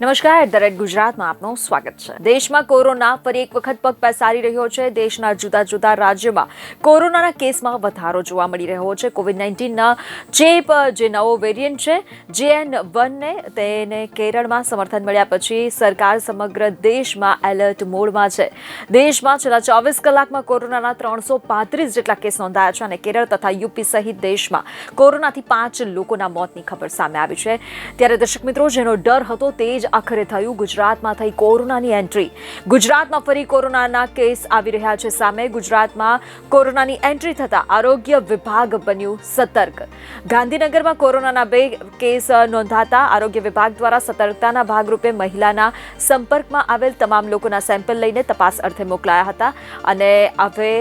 નમસ્કાર રેડ ગુજરાતમાં આપનું સ્વાગત છે. દેશમાં કોરોના ફરી એક વખત પગ પેસારી રહ્યો છે. દેશના જુદા જુદા રાજ્યોમાં કોરોનાના કેસમાં વધારો જોવા મળી રહ્યો છે. કોવિડ નાઇન્ટીનના ચેપ, જે નવો વેરિયન્ટ છે, જેએન વનને તેને કેરળમાં સમર્થન મળ્યા પછી સરકાર સમગ્ર દેશમાં એલર્ટ મોડમાં છે. દેશમાં છેલ્લા ચોવીસ કલાકમાં કોરોનાના ત્રણસો પાંત્રીસ જેટલા કેસ નોંધાયા છે અને કેરળ તથા યુપી સહિત દેશમાં કોરોનાથી પાંચ લોકોના મોતની ખબર સામે આવી છે. ત્યારે દર્શક મિત્રો, જેનો ડર હતો તે જ આખરે થયું ગુજરાતમાં થઈ કોરોનાની એન્ટ્રી. ગુજરાતમાં ફરી કોરોનાના કેસ આવી રહ્યા છે સામે. ગુજરાતમાં કોરોનાની એન્ટ્રી થતા આરોગ્ય વિભાગ બન્યું સતર્ક. ગાંધીનગરમાં કોરોનાના બે કેસ નોંધાતા આરોગ્ય વિભાગ દ્વારા સતર્કતાના ભાગરૂપે મહિલાના સંપર્કમાં આવેલ તમામ લોકોના સેમ્પલ લઈને તપાસ અર્થે મોકલાયા હતા. અને હવે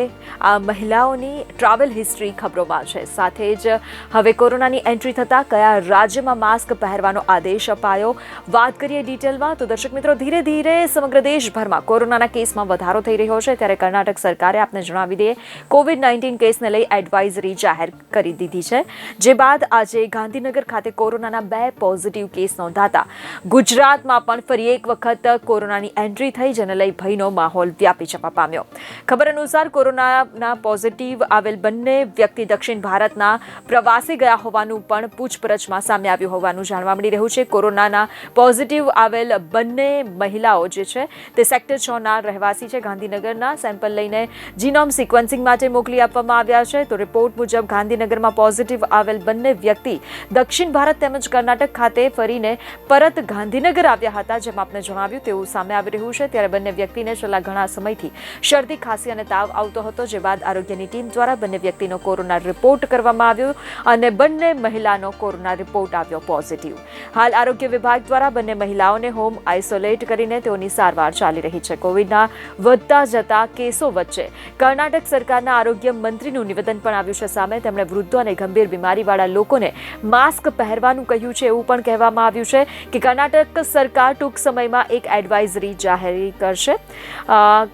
આ મહિલાઓની ટ્રાવેલ હિસ્ટ્રી ખબરોમાં છે. સાથે જ હવે કોરોનાની એન્ટ્રી થતાં કયા રાજ્યમાં માસ્ક પહેરવાનો આદેશ અપાયો? વાત કરીએ ડિટેલમાં તો દર્શક મિત્રો, ધીરે ધીરે સમગ્ર દેશભરમાં કોરોનાના કેસમાં વધારો થઈ રહ્યો છે. ત્યારે કર્ણાટક સરકારે આપને જણાવી દઈએ કોવિડ નાઇન્ટીન કેસને લઈ એડવાઇઝરી જાહેર કરી દીધી છે. જે બાદ આજે ગાંધીનગર ખાતે કોરોનાના બે પોઝિટિવ કેસ નોંધાતા. ગુજરાતમાં પણ ફરી એક વખત કોરોનાની એન્ટ્રી થઈ, જેને લઈ ભયનો માહોલ વ્યાપી જવા પામ્યો. ખબર અનુસાર કોરોનાના પોઝિટિવ આવેલ બંને વ્યક્તિ દક્ષિણ ભારતના પ્રવાસે ગયા હોવાનું પણ પૂછપરછમાં સામે આવ્યું હોવાનું જાણવા મળી રહ્યું છે. કોરોનાના પોઝિટિવ આવેલ બંને મહિલાઓ જે છે તે સેક્ટર છ ના રહેવાસી છે. ગાંધીનગરના સેમ્પલ લઈને જીનોમ સિક્વન્સિંગ માટે મોકલી આપવામાં આવ્યા છે. તો રિપોર્ટ મુજબ ગાંધીનગરમાં પોઝિટિવ આવેલ બંને વ્યક્તિ દક્ષિણ ભારત તેમજ કર્ણાટક ખાતે ફરીને પરત ગાંધીનગર આવ્યા હતા, જેમ આપને જણાવ્યું તેવું સામે આવી રહ્યું છે. ત્યારે બંને વ્યક્તિને છેલ્લા ઘણા સમયથી શરદી, ખાંસી અને તાવ આવતો હતો જે બાદ આરોગ્યની ટીમ દ્વારા બંને વ્યક્તિનો કોરોના રિપોર્ટ કરવામાં આવ્યો અને બંને મહિલાનો કોરોના રિપોર્ટ આવ્યો પોઝિટિવ. હાલ આરોગ્ય વિભાગ દ્વારા બંને મહિલાઓને હોમ આઇસોલેટ કરીને તેઓની સારવાર ચાલી રહી છે. કોવિડના વધતા જતા કેસો વચ્ચે કર્ણાટક સરકારના આરોગ્ય મંત્રીનું નિવેદન પણ આવ્યું છે. સામે તેમણે વૃદ્ધો અને ગંભીર બીમારીવાળા લોકોને માસ્ક પહેરવાનું કહ્યું છે એવું પણ કહેવામાં આવ્યું છે કે કર્ણાટક સરકાર ટૂંક સમયમાં એક એડવાઇઝરી જાહેર કરશે.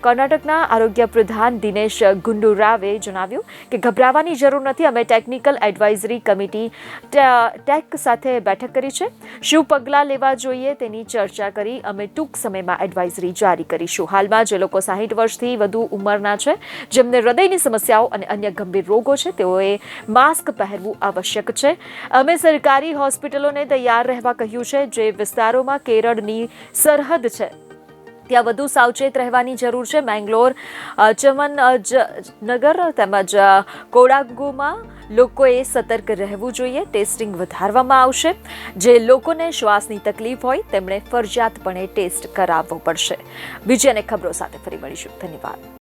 કર્ણાટકના આરોગ્ય પ્રધાન દિનેશ ગુંડુરાવે જણાવ્યું કે ગભરાવાની જરૂર નથી. અમે ટેકનિકલ એડવાઇઝરી કમિટી ટેક સાથે બેઠક કરી છે. શું પગલાં લેવા જોઈએ તેની ચર્ચા કરી અમે ટૂંક સમયમાં એડવાઇઝરી જારી કરીશું. હાલમાં જે લોકો સાહીઠ વર્ષથી વધુ ઉંમરના છે, જેમને હૃદયની સમસ્યાઓ અને અન્ય ગંભીર રોગો છે, તેઓએ માસ્ક પહેરવું આવશ્યક છે. અમે સરકારી હોસ્પિટલોને તૈયાર રહેવા કહ્યું છે, જે વિસ્તારોમાં કેરળની સરહદ છે. ત્યાં વધુ સાવચેત રહેવાની જરૂર છે. બેંગ્લોર ચમન નગર તેમજ કોડાગુમાં લોકોએ સતર્ક રહેવું જોઈએ. ટેસ્ટિંગ વધારવામાં આવશે. જે લોકોને શ્વાસની તકલીફ હોય તેમણે ફરજિયાતપણે ટેસ્ટ કરાવવો પડશે. બીજી અને ખબરો સાથે ફરી મળીશું. ધન્યવાદ.